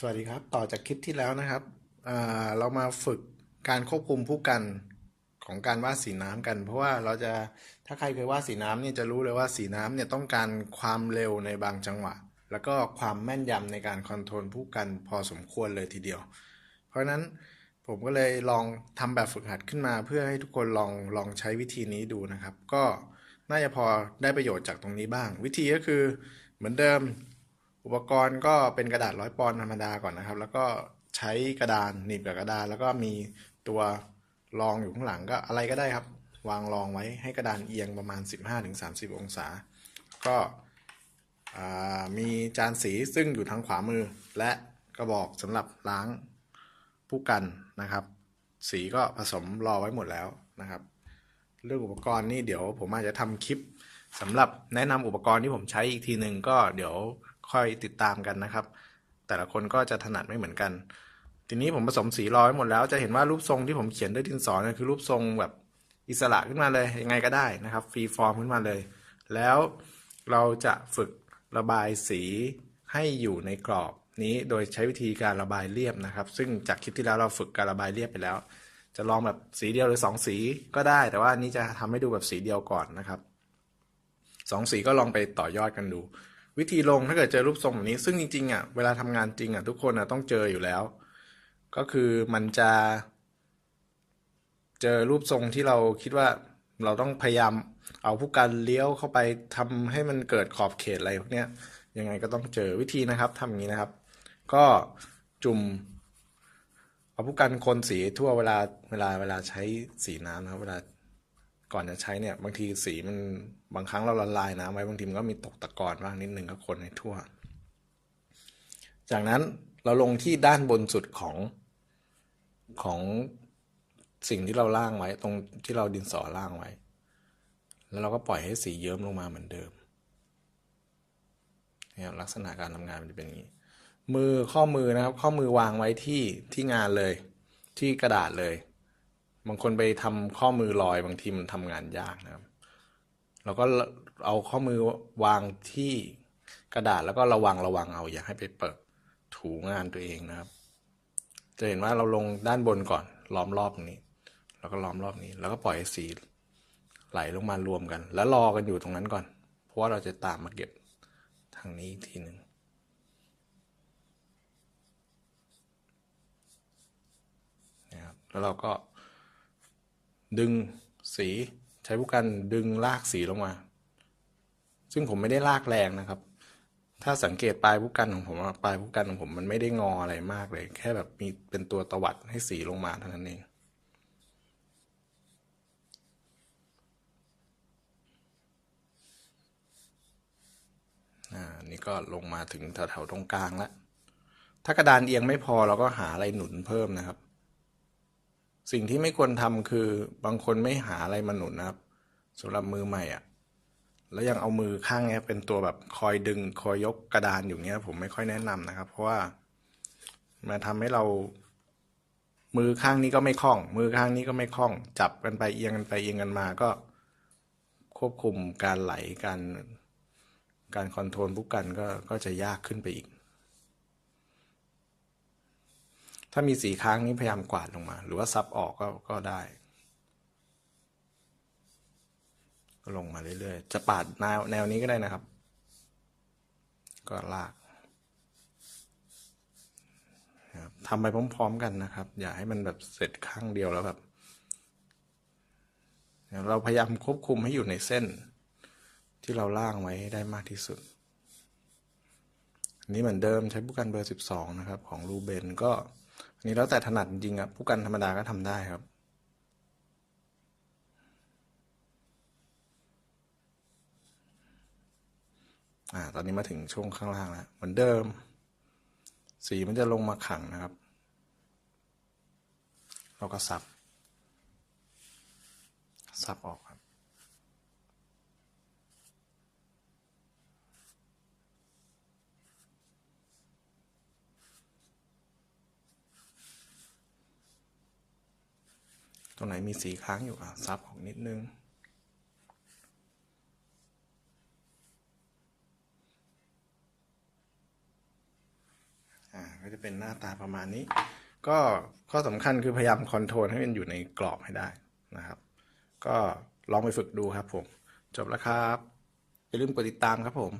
สวัสดีครับ ต่อจากคลิปที่แล้วนะครับ เรามาฝึกการควบคุมผู้กันของการวาดสีน้ำกัน เพราะว่าเราจะถ้าใครเคยวาดสีน้ำเนี่ยจะรู้เลยว่าสีน้ำเนี่ยต้องการความเร็วในบางจังหวะ แล้วก็ความแม่นยำในการคอนโทรลผู้กันพอสมควรเลยทีเดียว เพราะฉะนั้นผมก็เลยลองทำแบบฝึกหัดขึ้นมา เพื่อให้ทุกคนลองลองใช้วิธีนี้ดูนะครับ ก็น่าจะพอได้ประโยชน์จากตรงนี้บ้าง วิธีก็คือเหมือนเดิม อุปกรณ์ก็เป็นกระดาษร้อยปอนธรรมดาก่อนนะครับ แล้วก็ใช้กระดานหนีบกับกระดาน แล้วก็มีตัวรองอยู่ข้างหลังก็อะไรก็ได้ครับ วางรองไว้ให้กระดานเอียงประมาณ 15-30 องศา ก็อ่ามีจานสีซึ่งอยู่ทางขวามือ และกระบอกสำหรับล้างผู้กันนะครับ สีก็ผสมรอไว้หมดแล้วนะครับ เรื่องอุปกรณ์นี่เดี๋ยวผมอาจจะทำคลิปสำหรับแนะนำอุปกรณ์ที่ผมใช้อีกทีหนึ่งก็เดี๋ยว ค่อยติดตามกันนะครับ แต่ละคนก็จะถนัดไม่เหมือนกัน ทีนี้ผมผสมสีรอไว้หมดแล้วจะเห็นว่ารูปทรงที่ผมเขียนด้วยดินสอเนี่ยคือรูปทรงแบบอิสระขึ้นมาเลยยังไงก็ได้นะครับฟรีฟอร์มขึ้นมาเลย แล้วเราจะฝึกระบายสีให้อยู่ในกรอบนี้โดยใช้วิธีการระบายเรียบนะครับ ซึ่งจากคลิปที่แล้วเราฝึกการระบายเรียบไปแล้ว จะลองแบบสีเดียวหรือสองสีก็ได้ แต่ว่านี้จะทำให้ดูแบบสีเดียวก่อนนะครับสองสีก็ลองไปต่อยอดกันดู วิธีลงถ้าเกิดเจอรูปทรงแบบนี้ ซึ่งจริงๆอะเวลาทำงานจริงอะทุกคนอะต้องเจออยู่แล้ว ก็คือมันจะ เจอรูปทรงที่เราคิดว่าเราต้องพยายามเอาผู้การเลี้ยวเข้าไปทำให้มันเกิดขอบเขตอะไรพวกเนี้ยยังไงก็ต้องเจอวิธีนะครับทำอย่างนี้นะครับ ก็จุ่มเอาผู้กันคนสีทั่วเวลาเวลาเวลาใช้สีน้ำนะครับเวลา ก่อนจะใช้เนี่ย บางทีสีมันบางครั้งเราละลายน้ำไว้บางทีมันก็มีตกตะกอนบ้างนิดนึงก็คนให้ทั่ว จากนั้นเราลงที่ด้านบนสุดของของสิ่งที่เราล่างไว้ ตรงที่เราดินสอล่างไว้ แล้วเราก็ปล่อยให้สีเยิ้มลงมาเหมือนเดิมเนี่ยลักษณะการทำงานมันจะเป็นอย่างนี้ มือข้อมือนะครับ ข้อมือวางไว้ที่ที่งานเลย ที่กระดาษเลย บางคนไปทำข้อมือลอยบางทีมันทำงานยากนะครับเราก็เอาข้อมือวางที่กระดาษแล้วก็ระวังระวังเอา อย่าให้ไปเปิดถูงานตัวเองนะครับ จะเห็นว่าเราลงด้านบนก่อนล้อมรอบนี้ แล้วก็ล้อมรอบนี้ แล้วก็ปล่อยสีไหลลงมารวมกัน แล้วรอกันอยู่ตรงนั้นก่อน เพราะว่าเราจะตามมาเก็บทางนี้อีกทีหนึ่งนะครับแล้วเราก็ ดึงสี ใช้ผู้กันดึงลากสีลงมา ซึ่งผมไม่ได้ลากแรงนะครับ ถ้าสังเกตปลายผู้กันของผมปลายผู้กันของผมมันไม่ได้งออะไรมากเลย แค่แบบมีเป็นตัวตวัดให้สีลงมาเท่านั้นเองอ่านี่ก็ลงมาถึงแถวๆตรงกลางแล้ว ถ้ากระดานเอียงไม่พอเราก็หาอะไรหนุนเพิ่มนะครับ สิ่งที่ไม่ควรทำคือบางคนไม่หาอะไรมาหนุนนะครับสำหรับมือใหม่อะ แล้วยังเอามือข้างเนี้ยเป็นตัวแบบคอยดึงคอยยกกระดานอยู่เนี้ย ผมไม่ค่อยแนะนำนะครับ เพราะว่ามันทำให้เรา มือข้างนี้ก็ไม่คล่อง มือข้างนี้ก็ไม่คล่อง จับกันไปเอียงกันไปเอียงกันมาก็ ควบคุมการไหลการการคอนโทรลผู้กันก็ก็จะยากขึ้นไปอีก ถ้ามีสีค้างนี้พยายามกวาดลงมา หรือว่าซับออกก็ก็ได้ก็ลงมาเรื่อยๆ จะปาดแนวแนวนี้ก็ได้นะครับ ก็ลากทำไปพร้อม ๆ กันนะครับ อย่าให้มันแบบเสร็จข้างเดียวแล้วแบบเราพยายามควบคุมให้อยู่ในเส้น ที่เราล่างไว้ให้ได้มากที่สุดอันนี้เหมือนเดิมใช้ผู้กันเบอร์ 12 นะครับ ของรูเบนก็ อันนี้แล้วแต่ถนัดจริงครับผู้กันธรรมดาก็ทำได้ครับอ่าตอนนี้มาถึงช่วงข้างล่างแล้วเหมือนเดิม สีมันจะลงมาขังนะครับ เราก็ซับซับออกครับ ตรงไหนมีสีค้างอยู่อะซับออกนิดนึง อ่าก็จะเป็นหน้าตาประมาณนี้ ก็ข้อสำคัญคือพยายามคอนโทรลให้มันอยู่ในกรอบให้ได้นะครับ ก็ลองไปฝึกดูครับผม จบแล้วครับ อย่าลืมกดติดตามครับผม